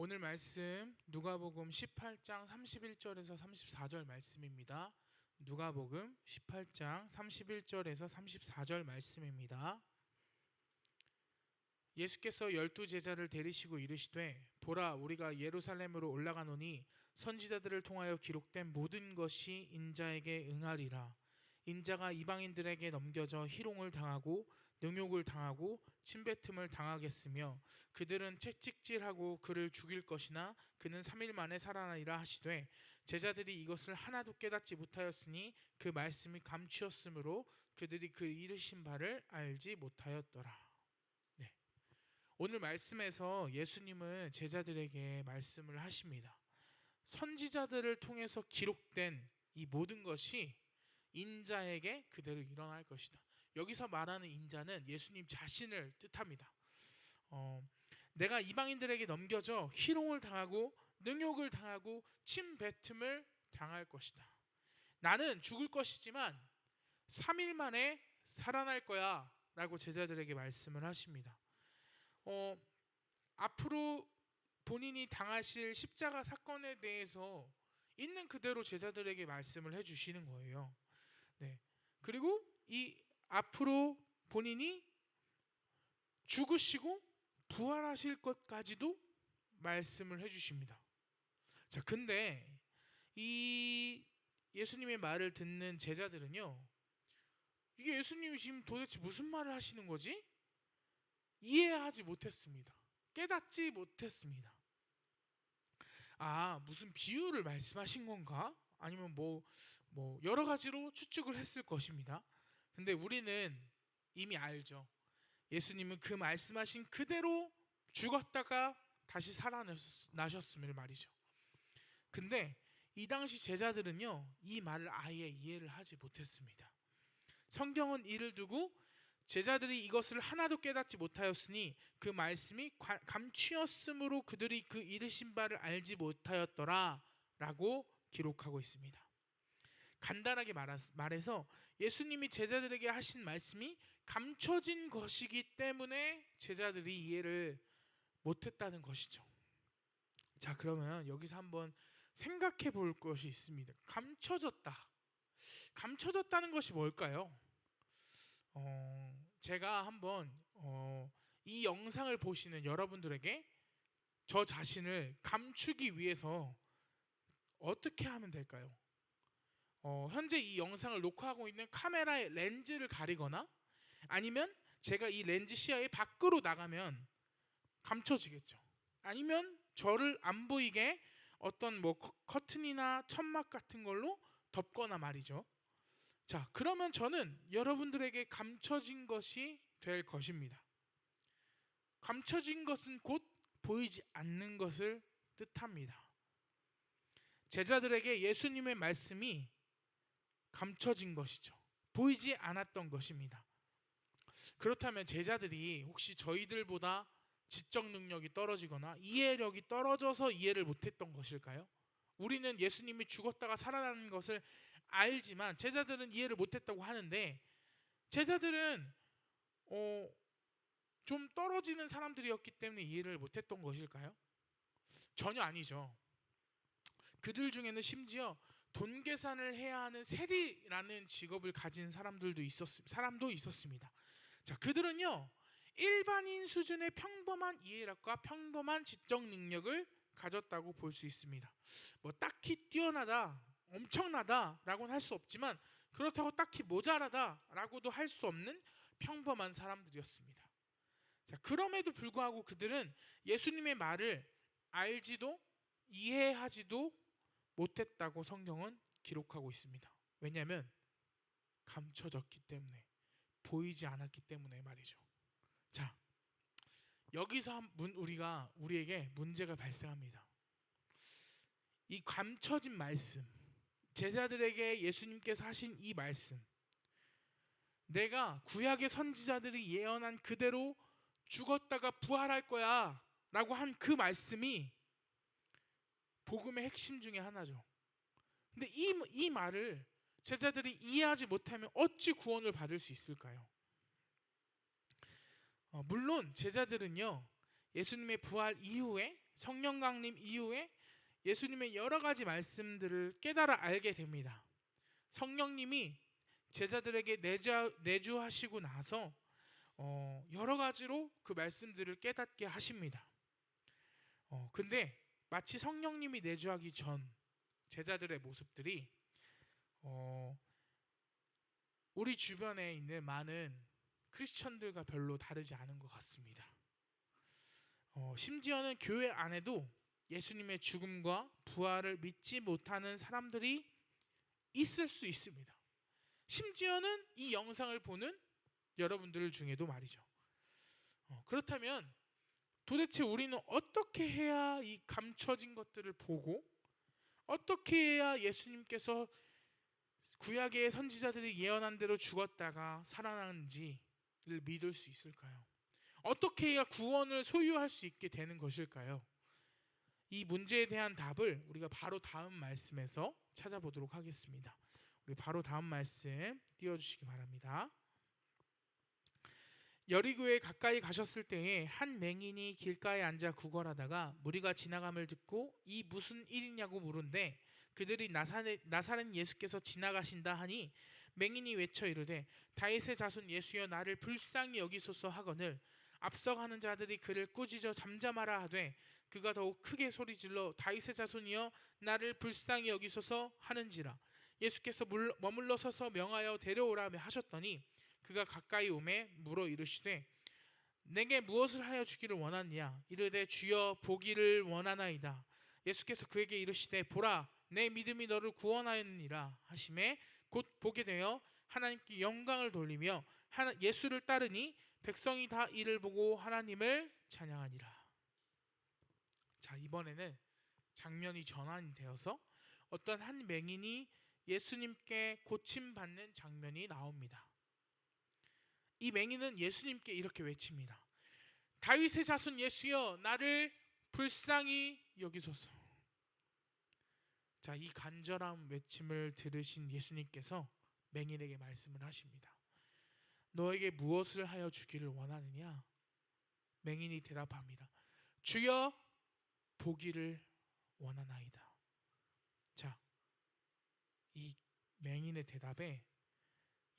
오늘 말씀 누가복음 18장 31절에서 34절 말씀입니다. 누가복음 18장 31절에서 34절 말씀입니다. 예수께서 열두 제자를 데리시고 이르시되 보라 우리가 예루살렘으로 올라가노니 선지자들을 통하여 기록된 모든 것이 인자에게 응하리라 인자가 이방인들에게 넘겨져 희롱을 당하고 능욕을 당하고 침뱉음을 당하겠으며 그들은 채찍질하고 그를 죽일 것이나 그는 3일 만에 살아나리라 하시되 제자들이 이것을 하나도 깨닫지 못하였으니 그 말씀이 감추었으므로 그들이 그 이르신 바를 알지 못하였더라. 네. 오늘 말씀에서 예수님은 제자들에게 말씀을 하십니다. 선지자들을 통해서 기록된 이 모든 것이 인자에게 그대로 일어날 것이다. 여기서 말하는 인자는 예수님 자신을 뜻합니다. 어, 내가 이방인들에게 넘겨져 희롱을 당하고 능욕을 당하고 침뱉음을 당할 것이다. 나는 죽을 것이지만 3일 만에 살아날 거야 라고 제자들에게 말씀을 하십니다. 어, 앞으로 본인이 당하실 십자가 사건에 대해서 있는 그대로 제자들에게 말씀을 해주시는 거예요. 네. 그리고 이 앞으로 본인이 죽으시고 부활하실 것까지도 말씀을 해주십니다. 자, 근데 이 예수님의 말을 듣는 제자들은요, 이게 예수님이 지금 도대체 무슨 말을 하시는 거지? 이해하지 못했습니다. 깨닫지 못했습니다. 아, 무슨 비유를 말씀하신 건가? 아니면 뭐, 뭐, 여러 가지로 추측을 했을 것입니다. 근데 우리는 이미 알죠. 예수님은 그 말씀하신 그대로 죽었다가 다시 살아나셨음을 말이죠. 근데 이 당시 제자들은요, 이 말을 아예 이해를 하지 못했습니다. 성경은 이를 두고 제자들이 이것을 하나도 깨닫지 못하였으니 그 말씀이 과- 감추었으므로 그들이 그 이르신 바를 알지 못하였더라 라고 기록하고 있습니다. 간단하게 말해서 예수님이 제자들에게 하신 말씀이 감춰진 것이기 때문에 제자들이 이해를 못했다는 것이죠. 자 그러면 여기서 한번 생각해 볼 것이 있습니다. 감춰졌다. 감춰졌다는 것이 뭘까요? 어, 제가 한번 어, 이 영상을 보시는 여러분들에게 저 자신을 감추기 위해서 어떻게 하면 될까요? 어, 현재 이 영상을 녹화하고 있는 카메라의 렌즈를 가리거나 아니면 제가 이 렌즈 시야의 밖으로 나가면 감춰지겠죠. 아니면 저를 안 보이게 어떤 뭐 커- 커튼이나 천막 같은 걸로 덮거나 말이죠. 자, 그러면 저는 여러분들에게 감춰진 것이 될 것입니다. 감춰진 것은 곧 보이지 않는 것을 뜻합니다. 제자들에게 예수님의 말씀이 감춰진 것이죠. 보이지 않았던 것입니다. 그렇다면 제자들이 혹시 저희들보다 지적 능력이 떨어지거나 이해력이 떨어져서 이해를 못했던 것일까요? 우리는 예수님이 죽었다가 살아나는 것을 알지만 제자들은 이해를 못했다고 하는데 제자들은 어, 좀 떨어지는 사람들이었기 때문에 이해를 못했던 것일까요? 전혀 아니죠. 그들 중에는 심지어 돈 계산을 해야 하는 세리라는 직업을 가진 사람들도 있었 사람도 있었습니다. 자, 그들은요 일반인 수준의 평범한 이해력과 평범한 지적 능력을 가졌다고 볼 수 있습니다. 뭐 딱히 뛰어나다, 엄청나다라고는 할 수 없지만 그렇다고 딱히 모자라다라고도 할 수 없는 평범한 사람들이었습니다. 자, 그럼에도 불구하고 그들은 예수님의 말을 알지도 이해하지도 못했다고 성경은 기록하고 있습니다. 왜냐하면 감춰졌기 때문에 보이지 않았기 때문에 말이죠. 자, 여기서 우리가 우리에게 문제가 발생합니다. 이 감춰진 말씀, 제자들에게 예수님께서 하신 이 말씀, 내가 구약의 선지자들이 예언한 그대로 죽었다가 부활할 거야 라고 한 그 말씀이 복음의 핵심 중에 하나죠. 근데 이, 이 말을 제자들이 이해하지 못하면 어찌 구원을 받을 수 있을까요? 어, 물론 제자들은요 예수님의 부활 이후에 성령 강림 이후에 예수님의 여러 가지 말씀들을 깨달아 알게 됩니다. 성령님이 제자들에게 내주, 내주하시고 나서 어, 여러 가지로 그 말씀들을 깨닫게 하십니다. 어, 근데 마치 성령님이 내주하기 전 제자들의 모습들이 어, 우리 주변에 있는 많은 크리스천들과 별로 다르지 않은 것 같습니다. 어, 심지어는 교회 안에도 예수님의 죽음과 부활을 믿지 못하는 사람들이 있을 수 있습니다. 심지어는 이 영상을 보는 여러분들 중에도 말이죠. 어, 그렇다면 도대체 우리는 어떻게 해야 이 감춰진 것들을 보고 어떻게 해야 예수님께서 구약의 선지자들이 예언한 대로 죽었다가 살아나는지를 믿을 수 있을까요? 어떻게 해야 구원을 소유할 수 있게 되는 것일까요? 이 문제에 대한 답을 우리가 바로 다음 말씀에서 찾아보도록 하겠습니다. 우리 바로 다음 말씀 띄워주시기 바랍니다. 여리고에 가까이 가셨을 때에 한 맹인이 길가에 앉아 구걸하다가 무리가 지나감을 듣고 이 무슨 일이냐고 물은데 그들이 나사렛, 나사렛 예수께서 지나가신다 하니 맹인이 외쳐 이르되 다윗의 자손 예수여 나를 불쌍히 여기소서 하거늘 앞서가는 자들이 그를 꾸짖어 잠잠하라 하되 그가 더욱 크게 소리질러 다윗의 자손이여 나를 불쌍히 여기소서 하는지라. 예수께서 물, 머물러 서서 명하여 데려오라며 하셨더니 그가 가까이 오매 물어 이르시되 내게 무엇을 하여 주기를 원하느냐 이르되 주여 보기를 원하나이다 예수께서 그에게 이르시되 보라 내 믿음이 너를 구원하였느니라 하심에 곧 보게 되어 하나님께 영광을 돌리며 예수를 따르니 백성이 다 이를 보고 하나님을 찬양하니라. 자 이번에는 장면이 전환이 되어서 어떤 한 맹인이 예수님께 고침 받는 장면이 나옵니다. 이 맹인은 예수님께 이렇게 외칩니다. 다윗의 자손 예수여 나를 불쌍히 여기소서. 자, 이 간절한 외침을 들으신 예수님께서 맹인에게 말씀을 하십니다. 너에게 무엇을 하여 주기를 원하느냐? 맹인이 대답합니다. 주여 보기를 원하나이다. 자, 이 맹인의 대답에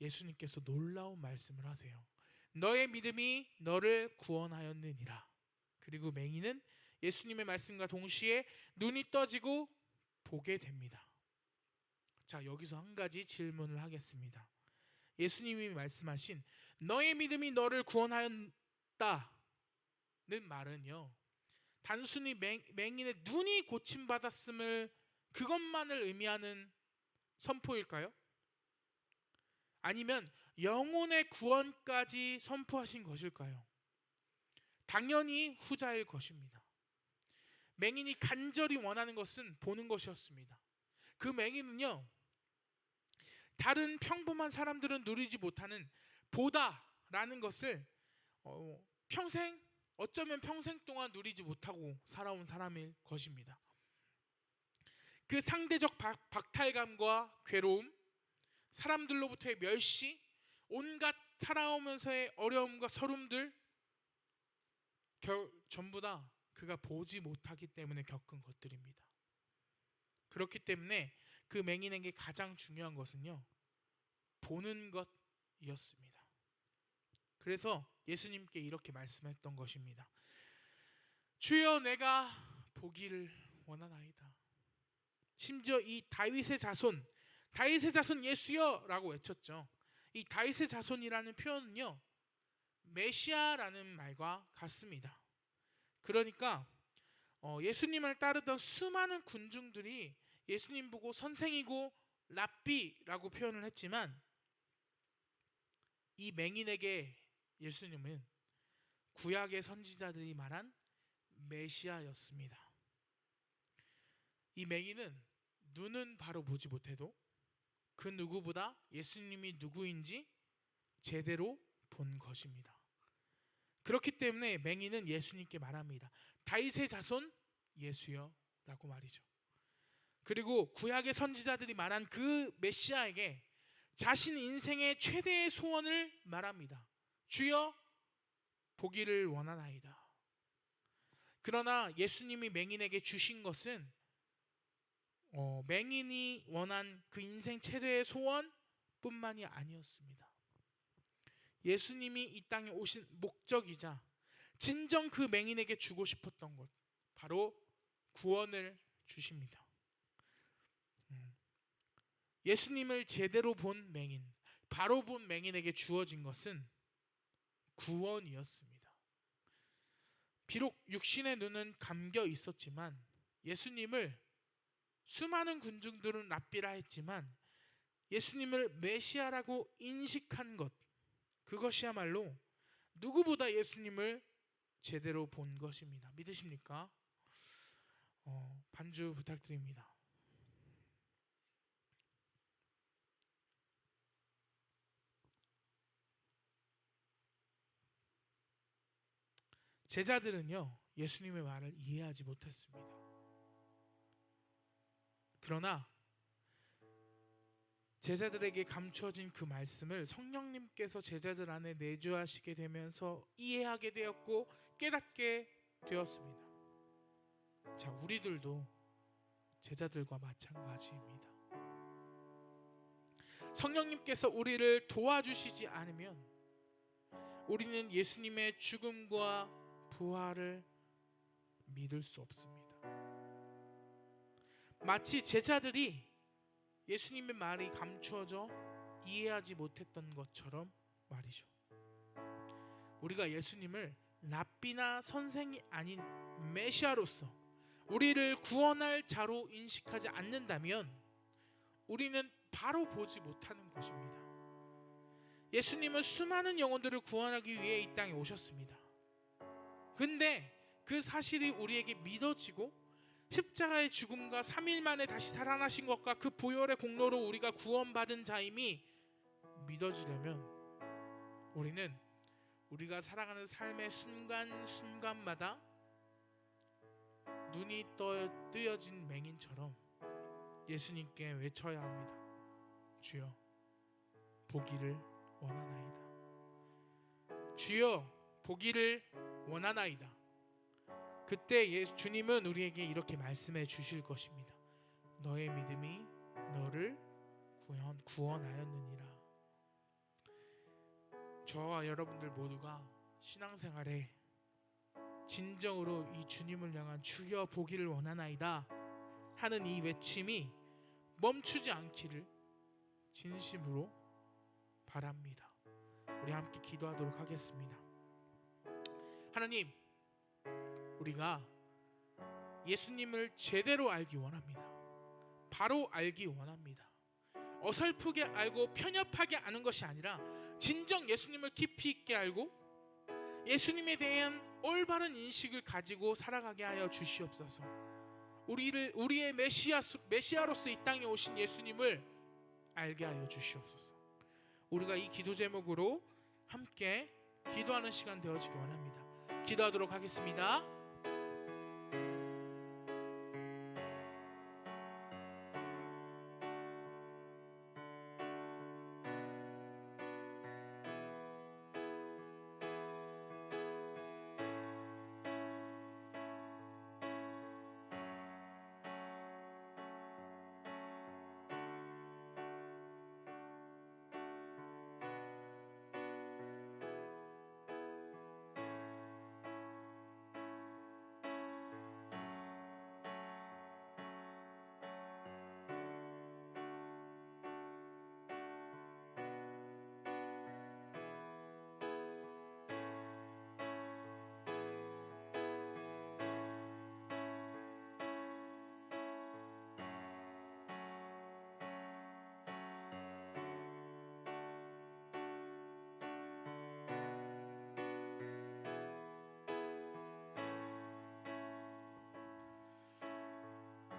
예수님께서 놀라운 말씀을 하세요. 너의 믿음이 너를 구원하였느니라. 그리고 맹인은 예수님의 말씀과 동시에 눈이 떠지고 보게 됩니다. 자, 여기서 한 가지 질문을 하겠습니다. 예수님이 말씀하신 너의 믿음이 너를 구원하였다는 말은요. 단순히 맹, 맹인의 눈이 고침 받았음을 그것만을 의미하는 선포일까요? 아니면 영혼의 구원까지 선포하신 것일까요? 당연히 후자일 것입니다. 맹인이 간절히 원하는 것은 보는 것이었습니다. 그 맹인은요, 다른 평범한 사람들은 누리지 못하는 보다라는 것을 어, 평생 어쩌면 평생 동안 누리지 못하고 살아온 사람일 것입니다. 그 상대적 박, 박탈감과 괴로움, 사람들로부터의 멸시, 온갖 살아오면서의 어려움과 서름들 결, 전부 다 그가 보지 못하기 때문에 겪은 것들입니다. 그렇기 때문에 그 맹인에게 가장 중요한 것은요. 보는 것이었습니다. 그래서 예수님께 이렇게 말씀했던 것입니다. 주여 내가 보기를 원하나이다. 심지어 이 다윗의 자손, 다윗의 자손 예수여라고 외쳤죠. 이 다윗의 자손이라는 표현은요. 메시아라는 말과 같습니다. 그러니까 어, 예수님을 따르던 수많은 군중들이 예수님 보고 선생이고 랍비라고 표현을 했지만 이 맹인에게 예수님은 구약의 선지자들이 말한 메시아였습니다. 이 맹인은 눈은 바로 보지 못해도 그 누구보다 예수님이 누구인지 제대로 본 것입니다. 그렇기 때문에 맹인은 예수님께 말합니다. 다윗의 자손 예수여라고 말이죠. 그리고 구약의 선지자들이 말한 그 메시아에게 자신 인생의 최대의 소원을 말합니다. 주여 보기를 원하나이다. 그러나 예수님이 맹인에게 주신 것은 어, 맹인이 원한 그 인생 최대의 소원뿐만이 아니었습니다. 예수님이 이 땅에 오신 목적이자 진정 그 맹인에게 주고 싶었던 것 바로 구원을 주십니다. 음. 예수님을 제대로 본 맹인, 바로 본 맹인에게 주어진 것은 구원이었습니다. 비록 육신의 눈은 감겨 있었지만 예수님을 수많은 군중들은 랍비라 했지만 예수님을 메시아라고 인식한 것 그것이야말로 누구보다 예수님을 제대로 본 것입니다. 믿으십니까? 어, 반주 부탁드립니다. 제자들은요 예수님의 말을 이해하지 못했습니다. 그러나 제자들에게 감추어진 그 말씀을 성령님께서 제자들 안에 내주하시게 되면서 이해하게 되었고 깨닫게 되었습니다. 자, 우리들도 제자들과 마찬가지입니다. 성령님께서 우리를 도와주시지 않으면 우리는 예수님의 죽음과 부활을 믿을 수 없습니다. 마치 제자들이 예수님의 말이 감추어져 이해하지 못했던 것처럼 말이죠. 우리가 예수님을 랍비나 선생이 아닌 메시아로서 우리를 구원할 자로 인식하지 않는다면 우리는 바로 보지 못하는 것입니다. 예수님은 수많은 영혼들을 구원하기 위해 이 땅에 오셨습니다. 근데 그 사실이 우리에게 믿어지고 십자가의 죽음과 3일 만에 다시 살아나신 것과 그 보혈의 공로로 우리가 구원받은 자임이 믿어지려면 우리는 우리가 살아가는 삶의 순간순간마다 눈이 떠 뜨여진 맹인처럼 예수님께 외쳐야 합니다. 주여 보기를 원하나이다. 주여 보기를 원하나이다. 그때 예수 주님은 우리에게 이렇게 말씀해 주실 것입니다. 너의 믿음이 너를 구원 구원하였느니라. 저와 여러분들 모두가 신앙생활에 진정으로 이 주님을 향한 주여 보기를 원하나이다 하는 이 외침이 멈추지 않기를 진심으로 바랍니다. 우리 함께 기도하도록 하겠습니다. 하나님 우리가 예수님을 제대로 알기 원합니다. 바로 알기 원합니다. 어설프게 알고 편협하게 아는 것이 아니라 진정 예수님을 깊이 있게 알고 예수님에 대한 올바른 인식을 가지고 살아가게 하여 주시옵소서. 우리를 우리의 메시아 메시아로서 이 땅에 오신 예수님을 알게 하여 주시옵소서. 우리가 이 기도 제목으로 함께 기도하는 시간 되어지기 원합니다. 기도하도록 하겠습니다.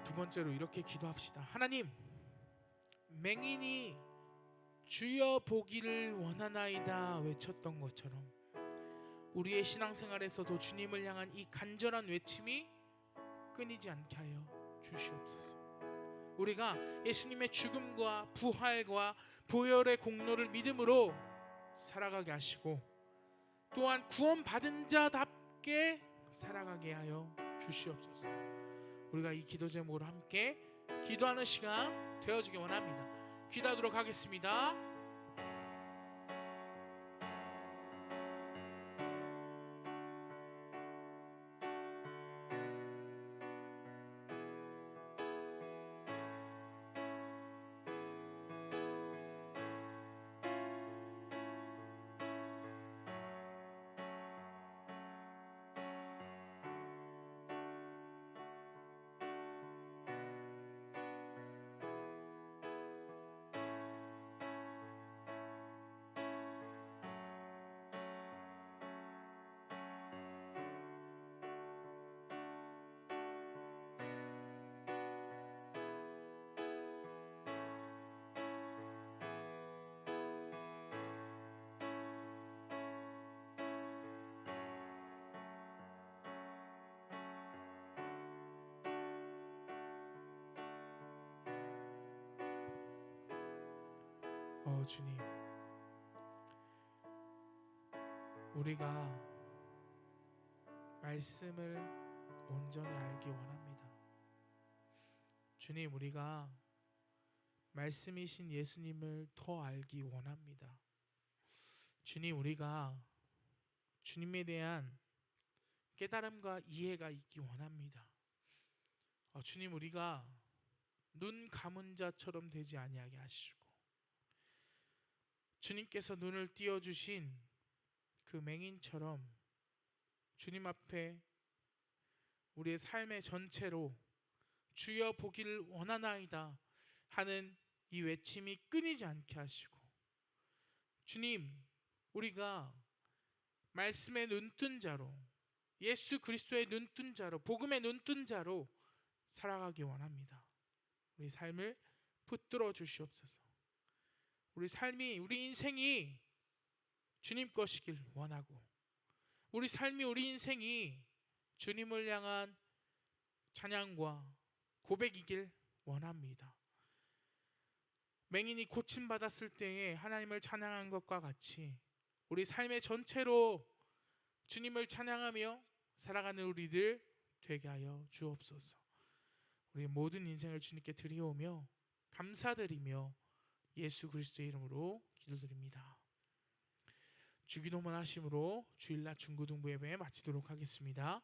두 번째로 이렇게 기도합시다. 하나님, 맹인이 주여 보기를 원하나이다 외쳤던 것처럼 우리의 신앙생활에서도 주님을 향한 이 간절한 외침이 끊이지 않게 하여 주시옵소서. 우리가 예수님의 죽음과 부활과 보혈의 공로를 믿음으로 살아가게 하시고 또한 구원받은 자답게 살아가게 하여 주시옵소서. 우리가 이 기도 제목으로 함께 기도하는 시간 되어지기 원합니다. 기도하도록 하겠습니다. 어 주님 우리가 말씀을 온전히 알기 원합니다. 주님 우리가 말씀이신 예수님을 더 알기 원합니다. 주님 우리가 주님에 대한 깨달음과 이해가 있기 원합니다. 어, 주님 우리가 눈 감은 자처럼 되지 아니하게 하시고 주님께서 눈을 띄워 주신 그 맹인처럼 주님 앞에 우리의 삶의 전체로 주여 보기를 원하나이다 하는 이 외침이 끊이지 않게 하시고 주님 우리가 말씀의 눈뜬 자로 예수 그리스도의 눈뜬 자로 복음의 눈뜬 자로 살아가기 원합니다. 우리 삶을 붙들어 주시옵소서. 우리 삶이 우리 인생이 주님 것이길 원하고 우리 삶이 우리 인생이 주님을 향한 찬양과 고백이길 원합니다. 맹인이 고침 받았을 때에 하나님을 찬양한 것과 같이 우리 삶의 전체로 주님을 찬양하며 살아가는 우리들 되게 하여 주옵소서. 우리 모든 인생을 주님께 드리오며 감사드리며 예수 그리스도의 이름으로 기도드립니다. 주기도문 하심으로 주일날 중고등부 예배 마치도록 하겠습니다.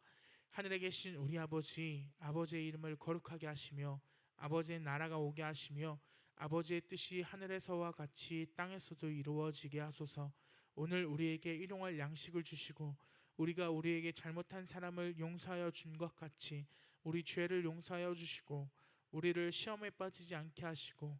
하늘에 계신 우리 아버지 아버지의 이름을 거룩하게 하시며 아버지의 나라가 오게 하시며 아버지의 뜻이 하늘에서와 같이 땅에서도 이루어지게 하소서. 오늘 우리에게 일용할 양식을 주시고 우리가 우리에게 잘못한 사람을 용서하여 준 것 같이 우리 죄를 용서하여 주시고 우리를 시험에 빠지지 않게 하시고